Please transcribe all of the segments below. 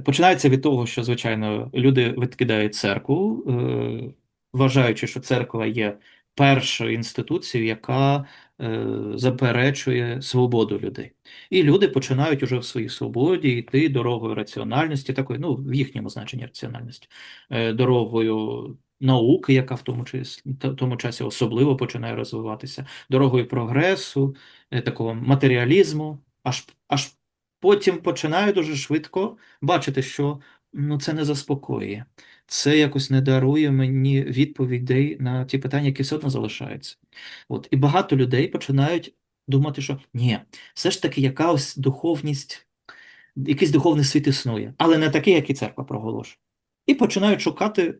Починається від того, що, звичайно, люди відкидають церкву, е, вважаючи, що церква є першою інституцією, яка е, заперечує свободу людей. І люди починають уже в своїй свободі йти дорогою раціональності, такої, ну, в їхньому значенні раціональності, е, дорогою науки, яка в тому числі, в тому часі особливо починає розвиватися, дорогою прогресу, такого матеріалізму, аж, аж потім починає дуже швидко бачити, що ну, це не заспокоює. Це якось не дарує мені відповідей на ті питання, які все одно залишаються. От. І багато людей починають думати, що ні, все ж таки якась духовність, якийсь духовний світ існує, але не такий, як і церква проголошує. І починають шукати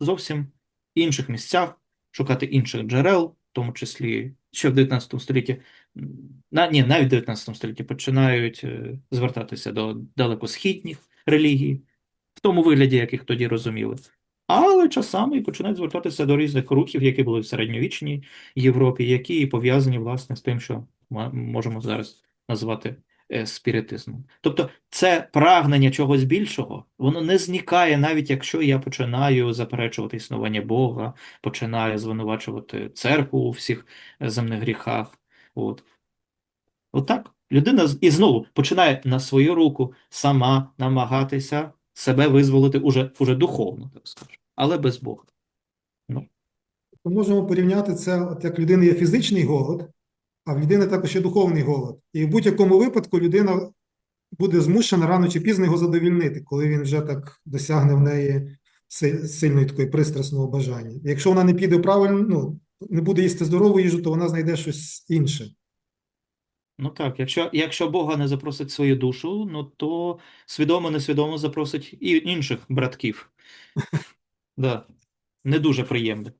зовсім інших місцях, шукати інших джерел, в тому числі ще в 19 столітті, на, ні, навіть в 19 столітті починають е, звертатися до далекосхідніх релігій, в тому вигляді, як їх тоді розуміли. Але часами і починають звертатися до різних рухів, які були в середньовічній Європі, які пов'язані власне з тим, що ми можемо зараз назвати спіритизмом. Тобто це прагнення чогось більшого, воно не зникає, навіть якщо я починаю заперечувати існування Бога, починаю звинувачувати церкву у всіх е, земних гріхах. От. Отак. Людина і знову починає на свою руку сама намагатися себе визволити уже, уже духовно, так скажемо, але без Бога. Ну, То можемо порівняти це, от як в людини є фізичний голод, а в людини також є духовний голод. І в будь-якому випадку людина буде змушена рано чи пізно його задовільнити, коли він вже так досягне в неї сильної такої пристрасного бажання. Якщо вона не піде правильно, ну, не буде їсти здорову їжу, то вона знайде щось інше. ну так, якщо, якщо Бога не запросить свою душу, ну то свідомо, несвідомо запросить і інших братків. Да. Не дуже приємно.